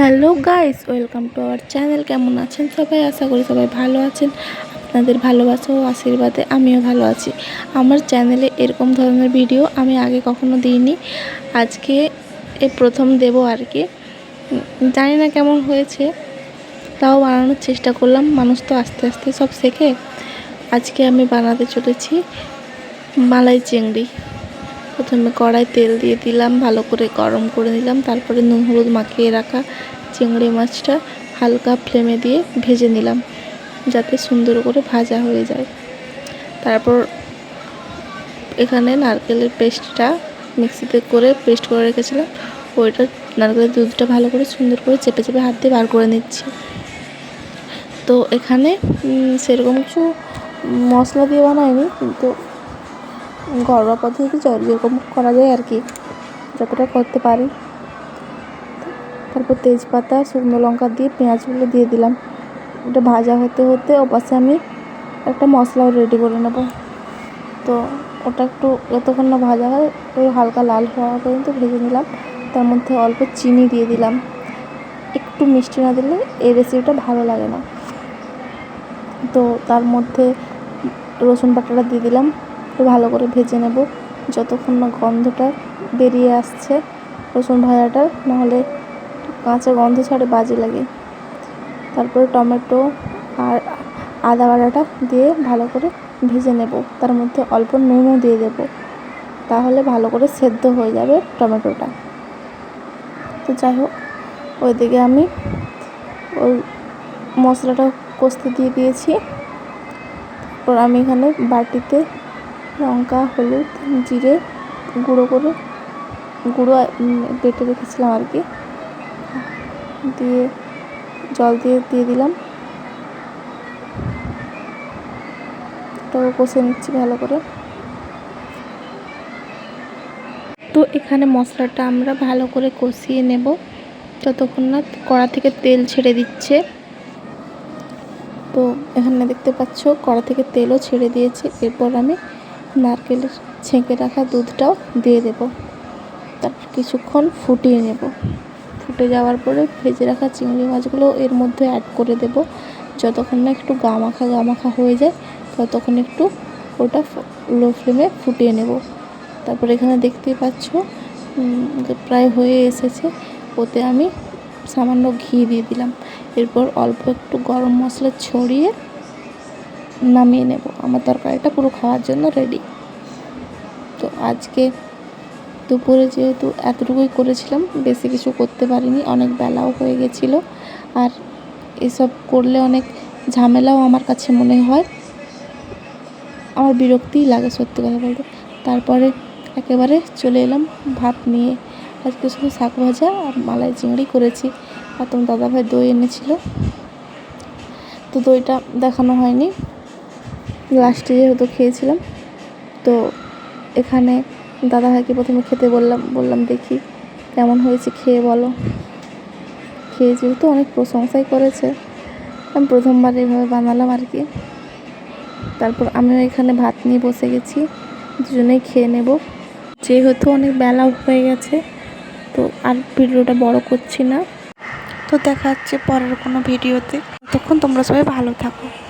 Hello guys, welcome to our channel. কেমন আছেন সবাই? আশা করি সবাই ভালো আছেন। আপনাদের ভালোবাসা ও আশীর্বাদে আমিও ভালো আছি। আমার চ্যানেলে এরকম ধরনের ভিডিও আমি আগে কখনো দিইনি। আজকে এ প্রথম দেব আর কি। জানি না কেমন হয়েছে, তাও বানানোর চেষ্টা করলাম। মানুষ তো আস্তে আস্তে সব শেখে। আজকে আমি বানাতে চলেছি মালাই চিংড়ি। প্রথমে কড়াই তেল দিয়ে দিলাম, ভালো করে গরম করে নিলাম, তারপরে নুন, হলুদ মাখিয়ে রাখা চিংড়ি মাছটা হালকা ফ্লেমে দিয়ে ভেজে নিলাম, যাতে সুন্দর করে ভাজা হয়ে যায়। তারপর এখানে নারকেলের পেস্টটা মিক্সিতে করে পেস্ট করে রেখেছিলাম, ওইটা নারকেলের দুধটা ভালো করে সুন্দর করে চেপে চেপে হাত দিয়ে বার করে নিচ্ছি। তো এখানে সেরকম কিছু মশলা দিয়ে বানাইনি, কিন্তু ঘরোয়া পদ্ধতি চল যেরকম করা যায় আর কি, যতটা করতে পারি। তারপর তেজপাতা, শুকনো লঙ্কা দিয়ে পেঁয়াজগুলো দিয়ে দিলাম। ওটা ভাজা হতে হতে ও ওপাশে আমি একটা মশলাও রেডি করে নেব। তো ওটা একটু যতক্ষণ না ভাজা হয়, ওই হালকা লাল হওয়া পর্যন্ত ভেজে নিলাম। তার মধ্যে অল্প চিনি দিয়ে দিলাম। একটু মিষ্টি না দিলে এই রেসিপিটা ভালো লাগে না। তো তার মধ্যে রসুন বাটাটা দিয়ে দিলাম। ভালো করে ভেজে নেব। যতক্ষণ না গন্ধটা বেরিয়ে আসছে রসুন ভাজাটা, নাহলে কাঁচা গন্ধ ছাড়ে বাজে লাগে। তারপরে টমেটো আর আদা বাটাটা দিয়ে ভালো করে ভেজে নেব। তার মধ্যে অল্প নুনও দিয়ে দেব। তাহলে ভালো করে সেদ্ধ হয়ে যাবে টমেটোটা। তো যাই হোক, ওইদিকে আমি ওই মশলাটা কষতে দিয়ে দিয়েছি। তারপর আমি এখানে বাটিতে লঙ্কা, হলুদ, জিরে গুঁড়ো করে, গুঁড়ো বেটে রেখেছিলাম আর কি। দিয়ে জল দিয়ে দিয়ে দিলাম। কষে নিচ্ছি ভালো করে। তো এখানে মশলাটা আমরা ভালো করে কষিয়ে নেব। ততক্ষণ না কড়া থেকে তেল ছেড়ে দিচ্ছে। তো এখানে দেখতে পাচ্ছ, কড়া থেকে তেলও ছেড়ে দিয়েছে। এরপর আমি নারকেলের ছেঁকে রাখা দুধটাও দিয়ে দেব। তারপর কিছুক্ষণ ফুটিয়ে নেব। ফুটে যাওয়ার পরে ভেজে রাখা চিংড়ি মাছগুলো এর মধ্যে অ্যাড করে দেব। যতক্ষণ না একটু গামাখা গামাখা হয়ে যায়, ততক্ষণ একটু ওটা লো ফ্লেমে ফুটিয়ে নেব। তারপর এখানে দেখতেই পাচ্ছ প্রায় হয়ে এসেছে। ওতে আমি সামান্য ঘি দিয়ে দিলাম। এরপর অল্প একটু গরম মশলা ছড়িয়ে নামিয়ে নেব। আমার তরকারিটা পুরো খাওয়ার জন্য রেডি তো আজকে দুপুরে যেহেতু এতটুকুই করেছিলাম, বেশি কিছু করতে পারিনি, অনেক বেলাও হয়ে গেছিল। আর এসব করলে অনেক ঝামেলাও আমার কাছে মনে হয়। আমার বিরক্তিই লাগে সত্যি কথা বলতে। তারপরে একেবারে চলে এলাম ভাত নিয়ে। আজকে শুধু শাক ভাজা আর মালাই চিংড়ি করেছি। আর তোমার দাদাভাই দই এনেছিল। তো দইটা দেখানো হয়নি। লাস্টে যেহেতু খেয়েছিলাম। তো এখানে দাদা দাদাভাইকে প্রথমে খেতে বললাম বললাম দেখি কেমন হয়েছে, খেয়ে বলো। খেয়ে যেহেতু অনেক প্রশংসাই করেছে। আমি প্রথমবার এইভাবে বানালাম আর কি। তারপর আমিও এখানে ভাত নিয়ে বসে গেছি, দুজনেই খেয়ে নেব। যেহেতু অনেক বেলা হয়ে গেছে, তো আর ভিডিওটা বড় করছি না। তো দেখা হচ্ছে পরের কোনো ভিডিওতে। তখন তোমরা সবাই ভালো থাকো।